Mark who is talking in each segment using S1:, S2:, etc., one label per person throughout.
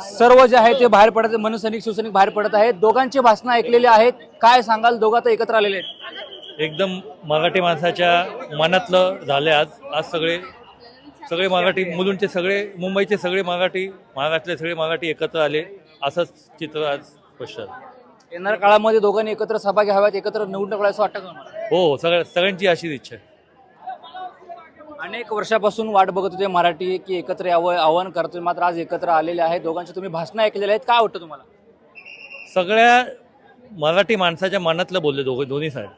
S1: सर्व जे आहे ते बाहेर पडत मनसैनिक शिवसैनिक बाहेर पडत आहेत. दोघांची भाषणं ऐकलेली आहेत. काय सांगाल? दोघं आता एकत्र आलेले आहेत.
S2: एकदम मराठी माणसाच्या मनातलं झाले आज. आज सगळे सगळे मराठी मुलुंडचे सगळे मुंबईचे सगळे मराठी महाराष्ट्रातले सगळे मराठी एकत्र आले. असंच चित्र आज स्पष्ट.
S1: येणाऱ्या काळामध्ये दोघांनी एकत्र सभा घ्याव्यात एकत्र निवडणूक करायचं वाटतं का?
S2: हो हो सगळ्या सगळ्यांची अशीच इच्छा आहे.
S1: अनेक वर्षापासून वाट बघत होते मराठी की एकत्र यावं आव्हान करतोय मात्र आज एकत्र आलेले आहेत दोघांची तुम्ही भाषणं ऐकलेली आहेत. काय वाटतं तुम्हाला?
S2: सगळ्या मराठी माणसाच्या मनातलं बोलले दोघे दोन्ही साहेब.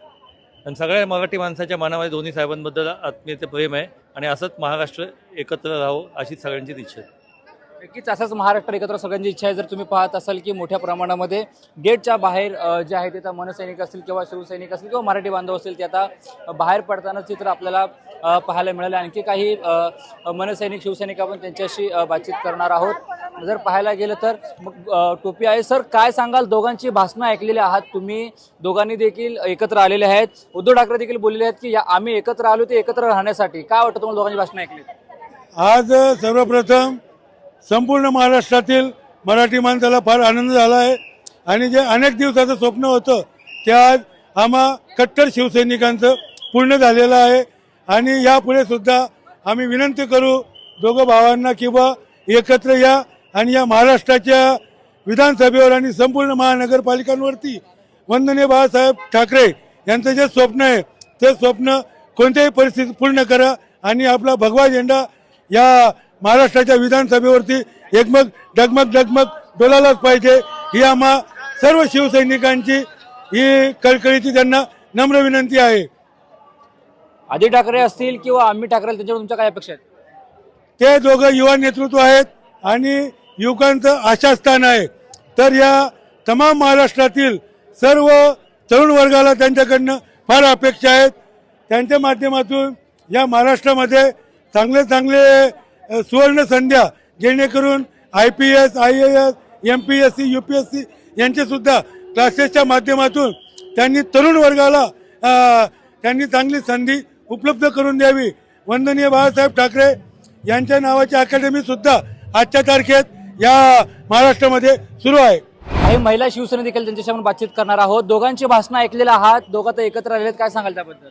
S2: आणि सगळ्या मराठी माणसाच्या मनामध्ये दोन्ही साहेबांबद्दल आत्मीयते प्रेम आहे आणि असंच महाराष्ट्र एकत्र राहावं अशी सगळ्यांचीच इच्छा आहे.
S1: नक्कीच असाच महाराष्ट्र एकत्र सगळ्यांची इच्छा आहे. जर तुम्ही पाहत असाल की मोठ्या प्रमाणामध्ये गेटच्या बाहेर जे आहे ते आता मनसैनिक असतील किंवा शिवसैनिक असतील किंवा मराठी बांधव असतील ते आता बाहेर पडताना चित्र आपल्याला पाहायला मिळालं. आणखी काही मनसैनिक शिवसैनिक आपण त्यांच्याशी बातचीत करणार आहोत. जर पाहायला गेलं तर मग टोपी आहे. सर काय सांगाल? दोघांची भाषणं ऐकलेली आहात तुम्ही. दोघांनी देखील एकत्र आलेले आहेत. उद्धव ठाकरे देखील बोललेले आहेत की या आम्ही एकत्र आलो ते एकत्र राहण्यासाठी. काय वाटतं तुम्हाला दोघांची भाषणं ऐकली?
S3: आज सर्वप्रथम संपूर्ण महाराष्ट्रातील मराठी माणसाला फार आनंद झाला आहे. आणि जे अनेक दिवसाचं स्वप्न होतं ते आज आम्हा कट्टर शिवसैनिकांचं पूर्ण झालेलं आहे. आणि यापुढे सुद्धा आम्ही विनंती करू दोघं भावांना किंवा एकत्र या आणि या महाराष्ट्राच्या विधानसभेवर आणि संपूर्ण महानगरपालिकांवरती वंदने बाळासाहेब ठाकरे यांचं जे स्वप्न आहे ते स्वप्न कोणत्याही परिस्थितीत पूर्ण करा आणि आपला भगवा झेंडा या महाराष्ट्राच्या विधानसभेवरती एकमग डगमग डगमग डोलालाच पाहिजे. ही आम्हा सर्व शिवसैनिकांची ही कळकळीची त्यांना नम्र विनंती आहे.
S1: आदित्य ठाकरे असतील किंवा आम्ही ठाकरे त्यांच्यावर तुमच्या काय अपेक्षा आहेत?
S3: ते दोघं युवा नेतृत्व आहेत आणि युवकांचं आशास्थान आहे. तर या तमाम महाराष्ट्रातील सर्व तरुण वर्गाला त्यांच्याकडनं फार अपेक्षा आहेत. त्यांच्या माध्यमातून या महाराष्ट्रामध्ये चांगले चांगले सुवर्ण संध्या जेणेकरून I P S I A S M P S C U P S C यांचेसुद्धा क्लासेसच्या माध्यमातून त्यांनी तरुण वर्गाला त्यांनी चांगली संधी उपलब्ध करून द्यावी. वंदनीय बाळासाहेब ठाकरे यांच्या नावाची अकॅडमीसुद्धा आजच्या तारखेत या महाराष्ट्रामध्ये सुरू आहे.
S1: काही महिला शिवसेना देखील त्यांच्याशी आपण बातचीत करणार आहोत. दोघांची भाषणं ऐकलेलं आहात. दोघं तर एकत्र आलेत काय सांगाल त्याबद्दल?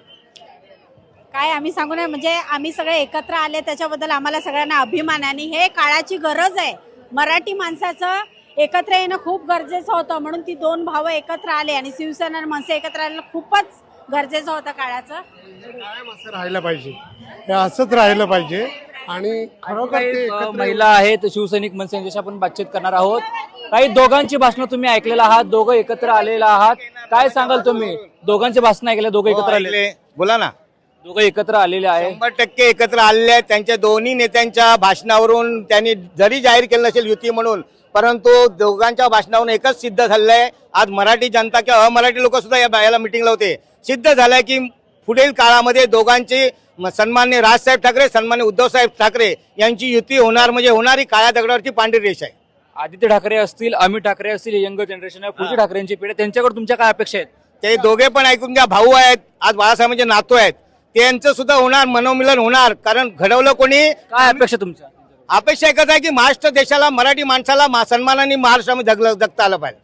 S4: काय आम्ही सांगू नये? म्हणजे आम्ही सगळे एकत्र आले त्याच्याबद्दल आम्हाला सगळ्यांना अभिमान आहे. आणि हे काळाची गरज आहे. मराठी माणसाचं एकत्र येणं खूप गरजेचं होतं. म्हणून ती दोन भावं एकत्र आले आणि शिवसेना आणि मनसे एकत्र आलेलं खूपच गरजेचं होतं काळाचं.
S5: कायम असं राहिलं पाहिजे. हे असंच राहिलं पाहिजे. आणि खरोखर ते एकत्र
S1: महिला आहेत शिवसैनिक मनसे यांच्याशी आपण बातचीत करणार आहोत. काही दोघांची भाषणं तुम्ही ऐकलेलं आहात दोघं एकत्र आलेला आहात. काय सांगाल तुम्ही? दोघांची भाषणं ऐकले दोघं एकत्र आले.
S6: ऐकले. बोला ना.
S1: दोघं एकत्र आलेले आहे.
S6: शंभर टक्के एकत्र आलेले आहेत. त्यांच्या दोन्ही नेत्यांच्या भाषणावरून त्यांनी जरी जाहीर केलं नसेल युती म्हणून परंतु दोघांच्या भाषणावरून एकच सिद्ध झालेलं आहे आज मराठी जनता किंवा अमराठी लोक सुद्धा या याला मिटिंगला होते. सिद्ध झालंय की पुढील काळामध्ये दोघांची सन्मान्य राजसाहेब ठाकरे सन्मान्य उद्धवसाहेब ठाकरे यांची युती होणार म्हणजे होणारी काळ्या दगडावरची पांढरी रेष आहे.
S1: आदित्य ठाकरे असतील अमित ठाकरे असतील यंग जनरेशन आहे पुढची ठाकरेंची पिढी त्यांच्याकडे तुमच्या काय अपेक्षा आहेत?
S6: ते दोघे पण ऐकून घ्या भाऊ आहेत आज बाळासाहेबांचे नातू आहेत. त्यांचं सुद्धा होणार मनोमिलन होणार. कारण घडवलं कोणी?
S1: काय अपेक्षा तुमच्या?
S6: अपेक्षा एकच आहे की महाराष्ट्र देशाला मराठी माणसाला मा- सन्मानाने महाराष्ट्रामध्ये जगलं जगता आलं पाहिजे.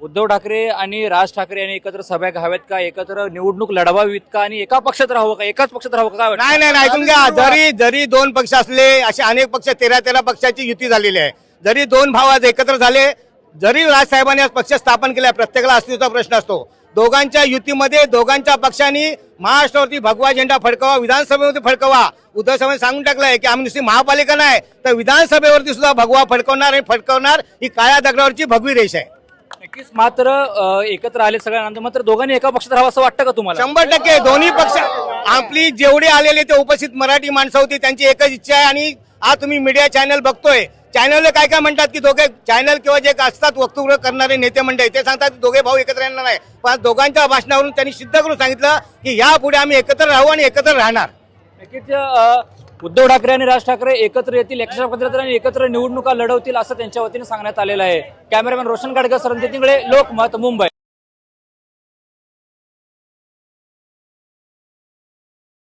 S1: उद्धव ठाकरे आणि राज ठाकरे यांनी एकत्र सभा घ्याव्यात का? एकत्र निवडणूक लढवावीत का? आणि एका पक्षात राहावं का? एकाच पक्षात राहावं का? काय वाटतं?
S6: नाही नाही नाही, ऐकून घ्या. जरी जरी दोन पक्ष असले असे अनेक पक्ष तेरा तेरा पक्षाची युती झालेली आहे. जरी दोन भाव आज एकत्र झाले जरी राजसाहेबांनी आज पक्ष स्थापन केला प्रत्येकाला अस्तित्वाचा प्रश्न असतो. दोघांच्या युतीमध्ये दोघांच्या पक्षांनी महाराष्ट्रावरती भगवा झेंडा फडकवा विधानसभेवरती फडकवा. उद्धव साहेबांनी सांगून टाकलंय की आम्ही नुसती महापालिका नाही तर विधानसभेवरती सुद्धा भगवा फडकवणार आणि फडकवणार ही काळ्या दगडावरची भगवी रेष आहे.
S1: नक्कीच मात्र एकत्र आले सगळ्यांनंतर मात्र दोघांनी एका पक्षात राहावं असं वाटतं का तुम्हाला?
S6: शंभर टक्के. दोन्ही पक्ष आपली जेवढे आलेले ते उपस्थित मराठी माणसं होती त्यांची एकच इच्छा आहे आणि आज तुम्ही मीडिया चॅनल बघतोय चॅनल काय काय म्हणतात की दोघे चॅनल किंवा जे असतात वक्तव्य करणारे नेते मंडळी ते सांगतात की दोघे भाऊ एकत्र येणार नाही. पण दोघांच्या भाषणावरून त्यांनी सिद्ध करून सांगितलं की यापुढे आम्ही एकत्र राहू आणि एकत्र राहणार.
S1: उद्धव ठाकरे आणि राज ठाकरे एकत्र येतील एकशे आणि एकत्र निवडणुका लढवतील असं त्यांच्या वतीने सांगण्यात आलेलं आहे. Cameraman Roshan Gadkar sir Lokmat Mumbai.